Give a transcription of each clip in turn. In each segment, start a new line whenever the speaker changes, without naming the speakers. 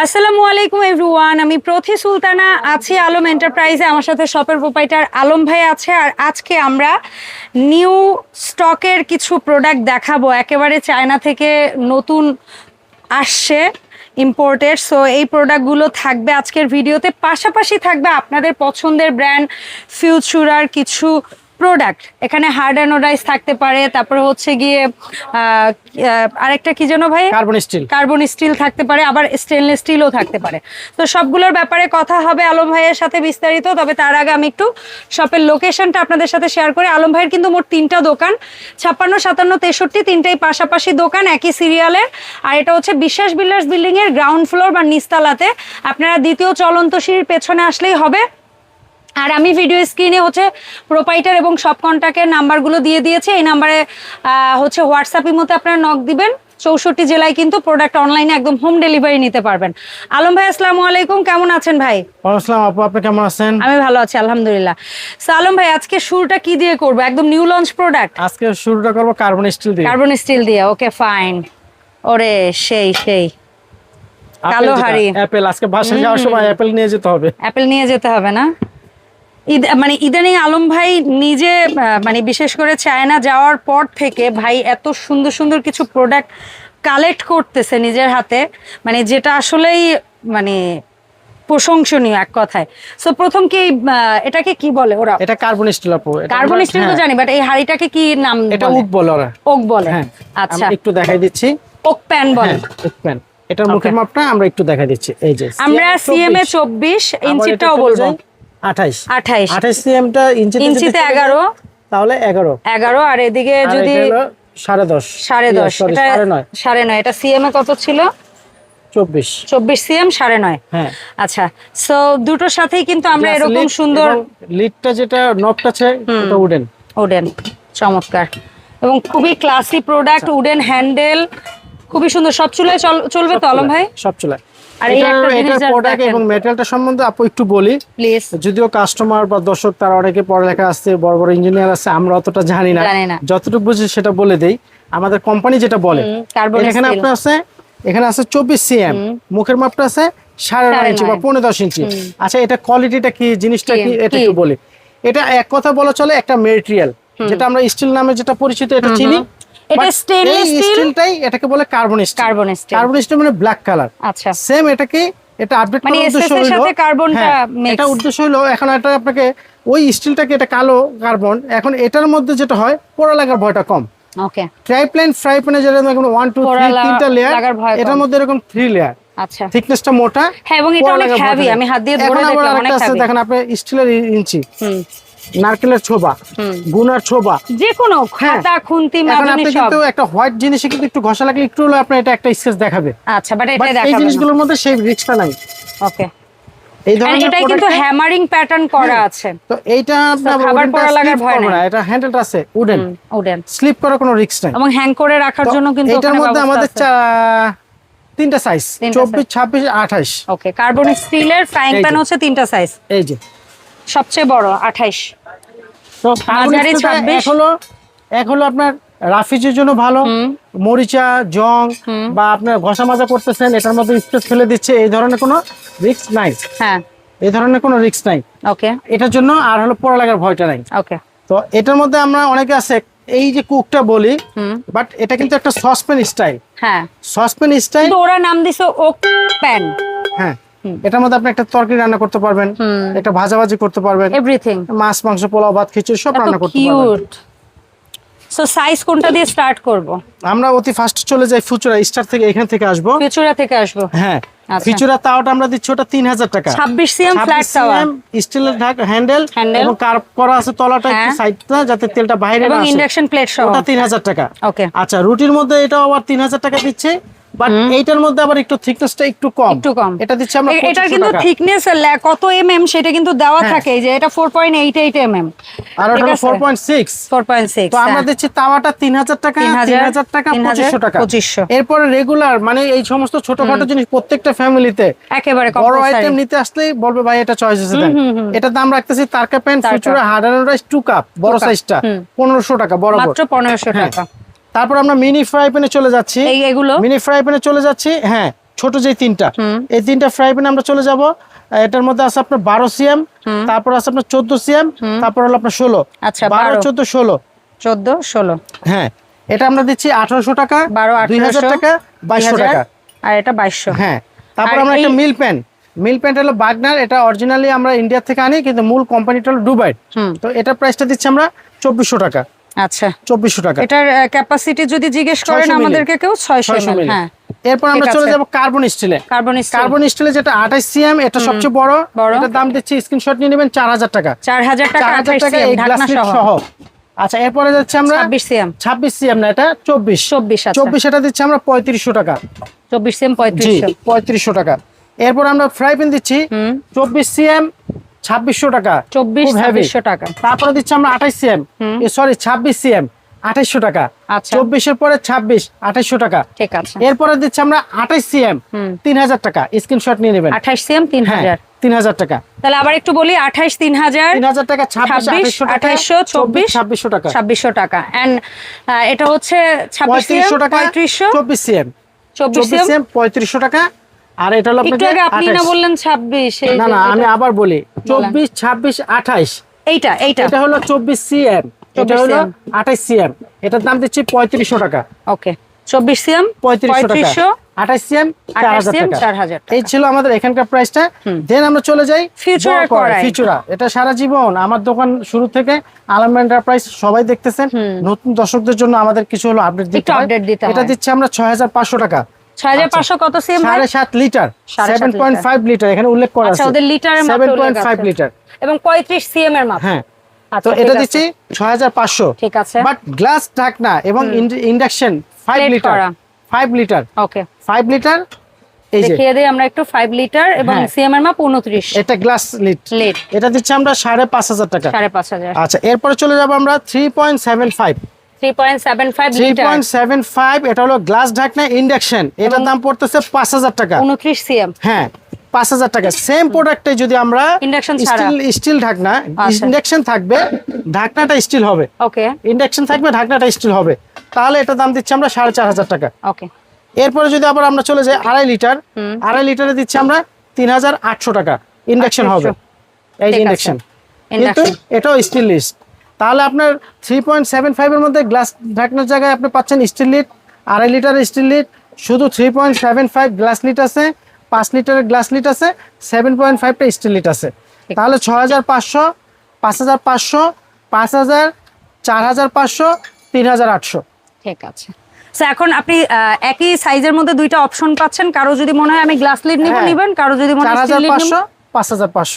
আসসালামু আলাইকুম এভরিওয়ান, আমি প্রথি সুলতানা আছি আলম এন্টারপ্রাইজে। আমার সাথে শপের প্রোপাইটার আলম ভাই আছে আর আজকে আমরা নিউ স্টকের কিছু প্রোডাক্ট দেখাবো। একেবারে চায়না থেকে নতুন আসছে ইম্পোর্টেড সো এই প্রোডাক্টগুলো থাকবে আজকের ভিডিওতে। পাশাপাশি থাকবে আপনাদের পছন্দের ব্র্যান্ড ফিউচুরার কিছু প্রোডাক্ট এখানে হার্ড অ্যানোডাইজ থাকতে পারে তারপরে হচ্ছে গিয়ে আরেকটা কি যেন ভাই?
কার্বন স্টিল
কার্বন স্টিল থাকতে পারে আবার স্টেনলেস স্টিলও থাকতে পারে। তো সবগুলোর ব্যাপারে কথা হবে আলম ভাইয়ের সাথে বিস্তারিত তবে তার আগে আমি একটু শপের লোকেশনটা আপনাদের সাথে শেয়ার করি। আলম ভাইয়ের কিন্তু মোট তিনটা দোকান ছাপ্পান্ন সাতান্ন তেষট্টি তিনটাই পাশাপাশি দোকান একই সিরিয়ালের আর এটা হচ্ছে বিশ্বাস বিল্ডার্স বিল্ডিং এর গ্রাউন্ড ফ্লোর বা নিস্তালাতে আপনারা দ্বিতীয় চলন্ত সিঁড়ির পেছনে আসলেই হবে। আর আমি ভিডিও স্ক্রিনে হচ্ছে প্রোপাইটার এবং সব কন্ট্যাক্টের নাম্বারগুলো দিয়ে দিয়েছি। এই নাম্বারে হচ্ছে হোয়াটসঅ্যাপের মধ্যে আপনারা নক দিবেন। চৌষট্টি জেলায় কিন্তু প্রোডাক্ট অনলাইনে একদম হোম ডেলিভারি নিতে পারবেন। আলম ভাই আসসালামু আলাইকুম। কেমন আছেন ভাই?
আসসালাম আপু আপনি কেমন আছেন?
আমি ভালো আছি আলহামদুলিল্লাহ। সো আলম ভাই আজকে শুরুটা কি দিয়ে করব? একদম নিউ লঞ্চ প্রোডাক্ট
আজকে শুরুটা করব কার্বন স্টিল দিয়ে।
কার্বন স্টিল দিয়ে ওকে ফাইন ওরে সেই সেই। কালো হাড়ি।
অ্যাপেল আজকে বাসায় যাওয়ার সময় অ্যাপেল নিয়ে যেতে হবে।
অ্যাপেল নিয়ে যেতে হবে না? মানে ইদানিং আলম ভাই নিজে মানে বিশেষ করে চায়না যাওয়ার পর থেকে ভাই এত সুন্দর সুন্দর কিছু প্রোডাক্ট কালেক্ট করতেছে নিজের হাতে মানে যেটা আসলেই মানে প্রশংসনীয় এক কথায়। সো প্রথম কি এটাকে কি বলে ওরা?
এটা কার্বন স্টিল আপু।
কার্বন স্টিল তো
হ্যাঁ,
জানি বাট এই হাড়িটাকে কি নাম
এটা উক বলে ওরা।
ওক বলে।
হ্যাঁ।
আচ্ছা।
একটু দেখাই দিচ্ছি।
ওক প্যান বলে।
ওক প্যান এটার মুখের মাপটা আমরা একটু দেখাই দিচ্ছি। এই যে
আমরা সিএম এ চব্বিশ ইঞ্চিটাও বলব।
আঠাইশ।
আঠাইশ।
আঠাইশ সিএমটা ইঞ্চিতে
এগারো।
তাহলে এগারো।
এগারো আর এদিকে যদি
সাড়ে দশ।
সাড়ে দশ।
সাড়ে নয়।
এটা সিএম এ কত ছিল?
চব্বিশ।
চব্বিশ সিএম সাড়ে নয়।
হ্যাঁ।
আচ্ছা সো দুটোর সাথেই কিন্তু আমরা এরকম সুন্দর
লিডটা যেটা নবটা আছে ওটা উডেন
উডেন চমৎকার। এবং খুবই ক্লাসি প্রোডাক্ট উডেন হ্যান্ডেল খুবই সুন্দর। সব চুলায় চলবে তো আলম ভাই?
সব চুলায়।
আর এই একটা জিনিস
এটার
just
প্রোডাক্ট এবং মেটেরিয়ালটা সম্বন্ধে আপু একটু বলি।
প্লিজ
যদিও কাস্টমার বা দর্শক তারা অনেকে পড়ালেখা আছে বড় বড় ইঞ্জিনিয়ার আছে আমরা অতটা জানি না। যতটুকু বুঝি সেটা বলে দেই। আমাদের কোম্পানি যেটা বলে এখানে আপনার আছে এখানে আছে চব্বিশ সিএম মুখের মাপটা আছে সাড়ে নয় ইঞ্চি বা পনেরো দশ ইঞ্চি। আচ্ছা এটা কোয়ালিটিটা কি? জিনিসটা
কি?
এটা? একটু বলি। এটা এক কথা বলা চলে একটা মেটেরিয়াল যেটা আমরা স্টিল নামে যেটা পরিচিত এটা চিনি।
এটা?
স্টিলটাই এটাকে বলে carbon steel
carbon steel
carbon steel মানে ব্ল্যাক কালার
আচ্ছা।
সেম এটাকে এটা আপডেট
মানে
করার উদ্দেশ্য হলো
সাথে কার্বনটা
হ্যাঁ, এটা উদ্দেশ্য হলো এখন এটা আপনাকে ওই স্টিলটাকে এটা কালো কার্বন এখন এটার মধ্যে যেটা হয় পোড়া লাগার ভয়টা কম।
ওকে
ট্রাইপ্লেন ফ্রাই যেটা
পোড়া
থ্রি তিনটা লেয়ার এটার মধ্যে এরকম থ্রি লেয়ার
আচ্ছা।
থিকনেসটা মোটা
হ্যাঁ এবং এটা অনেক হেভি আমি হাত দিয়ে ধরে দেখলাম অনেক হেভি
দেখেন আপনি স্টিলের ইঞ্চি।
হুম।
নারকেলের ছোবা গুনার ছোবা।
যে কোনো
হ্যাঁ।
খাতা খুন্তি
এখন
সব।
কিন্তু একটা হোয়াইট জিনিসে কিন্তু একটু ঘষা লাগলে একটু হলে আপনার এটা একটা স্কেচ দেখাবে।
আচ্ছা বাট
বাট
এটাই
এই জিনিসগুলোর মধ্যে সেই রিস্কটা নাই।
ওকে
এই ধরনের
এটাই কিন্তু হ্যামারিং প্যাটার্ন করা আছে।
তো এইটা আপনার
খাবার
উডেনটা
লাগার ভয়
না এটা হ্যান্ডেলটা আছে উডেন
উডেন
স্লিপ করার কোনো রিস্ক নাই।
এবং হ্যাং করে রাখার জন্য কিন্তু
এটার মধ্যে আমাদের তিনটা সাইজ
তিনটা
চব্বিশ ছাব্বিশ আঠাইশ।
ওকে কার্বন স্টিলের ফ্রাইং প্যান হচ্ছে তিনটা সাইজ
এই যে।
সবচেয়ে বড় 28
তো
মাঝারি
কার্বন স্টিলটা
26
হলো এক হলো আপনার রাফিজের জন্য ভালো। মরিচা জং বা আপনার ঘষা মাজা করতেছেন এটার মধ্যে স্পেস ফেলে দিচ্ছে এই ধরনের কোনো রিস্ক নাই।
হ্যাঁ।
এই ধরনের কোনো রিস্ক নাই।
ওকে।
এটার জন্য আর হলো পড়া লাগার ভয়টা নাই।
ওকে।
তো এটার মধ্যে আমরা অনেকে আছে এই যে কুকটা বলি বাট এটা কিন্তু একটা সসপ্যান স্টাইল
হ্যাঁ।
সসপ্যান স্টাইল
ওরা নাম দিছে ওক প্যান।
হ্যাঁ। এটার মধ্যে আপনি একটা তরকারি রান্না করতে পারবেন একটা ভাজাভাজি করতে পারবেন
এভরিথিং
মাছ মাংস পোলাও ভাত খিচুড়ি সব রান্না করতে পারবেন।
সো সাইজ কোনটা দিয়ে স্টার্ট করব?
আমরা অতি ফার্স্ট চলে যাই ফুচুরা স্টার থেকে এখান থেকে আসব।
ফিউচারা থেকে আসব।
হ্যাঁ
আচ্ছা।
ফিচুরা তাওটা আমরা দিচ্ছি ওটা তিন হাজার টাকা।
26 সিএম ফ্ল্যাট টাওয়ার
স্টিলের ঢাক হ্যান্ডেল এবং কার্ভ করা আছে তলাটা একটু
হ্যাঁ।
সাইডটা যাতে তেলটা বাইরে না আসে।
ইন্ডাকশন প্লেট সহ।
ওটা তিন হাজার টাকা।
ওকে
আচ্ছা রুটির মধ্যে এটাও আবার তিন হাজার টাকা দিচ্ছে। বাট এইটার মধ্যে আবার একটু থিকনেসটা একটু কম।
একটু কম।
এটা দিচ্ছে আমরা
এটার কিন্তু থিকনেস কত এমএম সেটা কিন্তু দেওয়া
হ্যাঁ।
থাকে যে এটা 4.88 এমএম
আর ওটা
ঠিক
হলো
আছে।
ফোর পয়েন্ট সিক্স
4.6
তো আমরা দিচ্ছি তাওয়াটা তিন হাজার টাকা
3000,
টাকা
3000,
পঁচিশশো টাকা।
2500
এরপরে রেগুলার মানে এই সমস্ত ছোটখাটো জিনিস প্রত্যেকটা ফ্যামিলিতে
একেবারে
বড় আইটেম নিতে আসলেই বলবে ভাই এটা চয়েস আছে দেন। এটা দাম রাখতেছি তারকা প্যান্ট। ফুচুরা হার্ডার রাইস টু কাপ বড় সাইজটা
হুম।
পনেরোশো টাকা বড়
মাত্র 1500
হ্যাঁ।
টাকা।
তারপর আমরা মিনি ফ্রাই প্যানে চলে যাচ্ছি।
এই এগুলো?
মিনি ফ্রাই প্যানে চলে যাচ্ছি। হ্যাঁ ছোট যে তিনটা। এই তিনটা ফ্রাই প্যানে আমরা চলে যাব। এটার মধ্যে আছে আপনার বারো সিএম তারপর আছে আপনার চোদ্দ সিএম তারপর হলো আপনার ষোলো।
আচ্ছা,
বারো চোদ্দ ষোলো।
চোদ্দ ষোলো।
হ্যাঁ এটা আমরা দিচ্ছি আঠারোশো টাকা
বারো
দুই হাজার টাকা বাইশশো টাকা।
আর এটা বাইশশো।
হ্যাঁ তারপর আমরা একটা মিল প্যান মিল প্যান্ট হলো বাগনার এটা অরিজিনালি আমরা ইন্ডিয়া থেকে আনি কিন্তু মূল কোম্পানিটা হলো
হুম।
তো এটা প্রাইসটা দিচ্ছি আমরা চব্বিশশো টাকা।
আচ্ছা।
চব্বিশশো টাকা।
এটার ক্যাপাসিটি যদি জিজ্ঞেস করেন আমাদেরকে কেউ ছয়শো
মিলি
হ্যাঁ।
এরপর আমরা চলে যাব কার্বন স্টিলে
কার্বন
কার্বন স্টিলে যেটা আঠাশ সিএম এটা সবচেয়ে বড়। এটার দাম দিচ্ছি স্ক্রিনশট নিয়ে নেবেন চার হাজার টাকা।
চার হাজার টাকা
টাকা এই গ্লাস
সহ।
আচ্ছা এরপরে যাচ্ছে আমরা
ছাব্বিশ সিএম
ছাব্বিশ সিএম না এটা চব্বিশ।
চব্বিশ আচ্ছা।
চব্বিশ এটা দিচ্ছি আমরা পঁয়ত্রিশশো টাকা।
চব্বিশ সিএম পঁয়ত্রিশশো।
পঁয়ত্রিশশো টাকা। এরপর আমরা ফ্রাই প্যান দিচ্ছি। চব্বিশ সিএম ছাব্বিশশো টাকা।
চব্বিশ ছাব্বিশশো টাকা।
তারপরে দিচ্ছি আমরা আঠাশ সিএম সরি ছাব্বিশ সিএম আঠাইশশো টাকা।
আচ্ছা।
চব্বিশের পরে ছাব্বিশ আঠাইশশো টাকা।
ঠিক আছে।
এরপরে দিচ্ছি আমরা আঠাইশ সিএম তিন হাজার টাকা। স্ক্রিনশট নিয়ে নেবেন।
আঠাশ সিএম তিন
হ্যাঁ
হাজার।
তিন হাজার টাকা।
তাহলে আবার একটু বলি আঠাশ তিন হাজার।
তিন হাজার টাকা ছাব্বিশ আঠাইশশো
চব্বিশ
ছাব্বিশশো টাকা।
ছাব্বিশশো টাকা। অ্যান্ড এটা হচ্ছে ছাব্বিশ
পঁয়ত্রিশশো টাকা
পঁয়ত্রিশশো।
চব্বিশ সিএম
চব্বিশ সিএম
পঁয়ত্রিশশো টাকা আর এটা হলো
একটু আগে আপনি না বললেন ছাব্বিশ এই
না না আমি আবার বলি চব্বিশ ছাব্বিশ আঠাইশ
এইটা এইটা।
এটা হলো চব্বিশ সিএম। এটা
24
হলো
CM
আঠাইশ সিএম। এটার দাম দিচ্ছি পঁয়ত্রিশশো টাকা।
ওকে চব্বিশ সিএম
পঁয়ত্রিশশো টাকা।
পঁয়ত্রিশশো
আঠাইশ সিএম চার
আঠাশ
হাজার
সিএম
টাকা।
চার হাজার
এই ছিল আমাদের এখানকার প্রাইসটা দেন আমরা চলে যাই
Future কড়াই।
ফিচুরা এটা সারা জীবন আমার দোকান শুরু থেকে আলম এন্টারপ্রাইজ সবাই দেখতেছেন। নতুন দর্শকদের জন্য আমাদের কিছু হলো আপডেট দিতে এটা। দিচ্ছি আমরা ছয় হাজার পাঁচশো টাকা।
ছয় হাজার পাঁচশো কত সিএম
সাড়ে সাত লিটার।
সাড়ে সাত
সেভেন পয়েন্ট ফাইভ লিটার এখানে উল্লেখ করা
আচ্ছা ওদের লিটারের
লিটার।
এবং পঁয়ত্রিশ সিএম এর মাপ
হ্যাঁ।
আচ্ছা,
তো এটা দিচ্ছি ছয় হাজার পাঁচশো।
ঠিক আছে।
বাট গ্লাস ঢাকনা এবং induction litre litre
okay
litre
দেখিয়ে দিই আমরা একটু ফাইভ লিটার এবং
হ্যাঁ।
সিএম এর মাপ উনত্রিশ।
এটা গ্লাস এটা দিচ্ছি আমরা সাড়ে পাঁচ হাজার টাকা।
সাড়ে পাঁচ হাজার।
আচ্ছা এরপরে চলে যাব আমরা three point seven five
three point seven five
three
litre
point seven five এটা হলো গ্লাস ঢাকনা ইন্ডাকশন এটার দাম পড়তেছে পাঁচ হাজার টাকা।
উনত্রিশ সিএম
হ্যাঁ পাঁচ হাজার টাকা। সেম প্রোডাক্টে যদি আমরা
ছাড়া।
স্টিল স্টিল ঢাকনা
আচ্ছা।
ইন্ডাকশন থাকবে ঢাকনাটা স্টিল হবে।
ওকে
ইন্ডাকশন থাকবে ঢাকনাটা স্টিল হবে। তাহলে এটার দাম দিচ্ছি আমরা সাড়ে চার হাজার টাকা।
ওকে
এরপরে যদি আবার আমরা চলে যাই আড়াই লিটার আড়াই লিটারে দিচ্ছি আমরা তিন হাজার আটশো টাকা। ইন্ডাকশন হবে। এই। ইন্ডাকশন কিন্তু এটাও স্টিল লিস্ট তাহলে আপনার থ্রি পয়েন্ট সেভেন ফাইভের মধ্যে গ্লাস ঢাকনার জায়গায় আপনি পাচ্ছেন স্টিল লিড আড়াই লিটার স্টিল লিড শুধু three point seven five glass lid আছে পাঁচ লিটারের গ্লাস লিট আছে সেভেন পয়েন্ট ফাইভটা স্টিল লিট আছে। তাহলে ছ হাজার পাঁচশো পাঁচ হাজার পাঁচশো পাঁচ হাজার চার হাজার পাঁচশো তিন হাজার আটশো।
ঠিক আছে। এখন আপনি একই সাইজের মধ্যে দুইটা অপশন পাচ্ছেন। কারও যদি মনে হয় আমি গ্লাস লিড নিব
হ্যাঁ।
নিবেন কারও যদি মনে হয়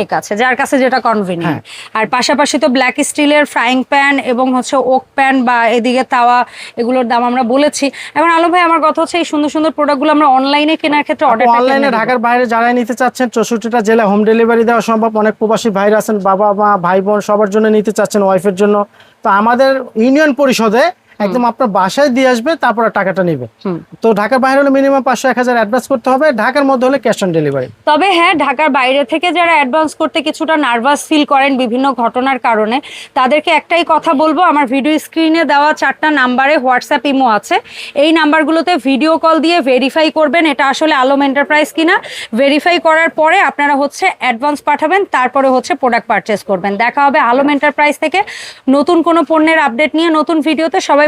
ঠিক আছে যার কাছে যেটা কনভিনিয়েন্ট
হ্যাঁ।
আর পাশাপাশি তো ব্ল্যাক স্টিলের ফ্রাইং প্যান এবং হচ্ছে ওক প্যান বা এদিকে তাওয়া এগুলোর দাম আমরা বলেছি। এখন আলম ভাই আমার কথা হচ্ছে এই সুন্দর সুন্দর প্রোডাক্টগুলো আমরা অনলাইনে কেনার ক্ষেত্রে অর্ডার
অনলাইনে ঢাকার বাইরে যারা নিতে চাচ্ছেন চৌষট্টিটা জেলা হোম ডেলিভারি দেওয়া সম্ভব। অনেক প্রবাসী ভাইরা আছেন বাবা মা ভাই বোন সবার জন্য নিতে চাচ্ছেন ওয়াইফের জন্য। তো আমাদের ইউনিয়ন পরিষদে একদম আপনার বাসায় দিয়ে আসবে তারপরে টাকাটা নেবে। তো ঢাকার বাইরে হলে মিনিমাম পাঁচশো এক হাজার অ্যাডভান্স করতে হবে ঢাকার মধ্যে হলে ক্যাশ অন ডেলিভারি
তবে হ্যাঁ ঢাকার বাইরে থেকে যারা অ্যাডভান্স করতে কিছুটা নার্ভাস ফিল করেন বিভিন্ন ঘটনার কারণে তাদেরকে একটাই কথা বলব আমার ভিডিও স্ক্রিনে দেওয়া চারটা নাম্বারে হোয়াটসঅ্যাপ ইমো আছে। এই নাম্বারগুলোতে ভিডিও কল দিয়ে ভেরিফাই করবেন এটা আসলে আলম এন্টারপ্রাইজ কিনা। ভেরিফাই করার পরে আপনারা হচ্ছে অ্যাডভান্স পাঠাবেন তারপরে হচ্ছে প্রোডাক্ট পারচেস করবেন। দেখা হবে আলম এন্টারপ্রাইজ থেকে। নতুন কোনো পণ্যের আপডেট নিয়ে নতুন ভিডিওতে সবাই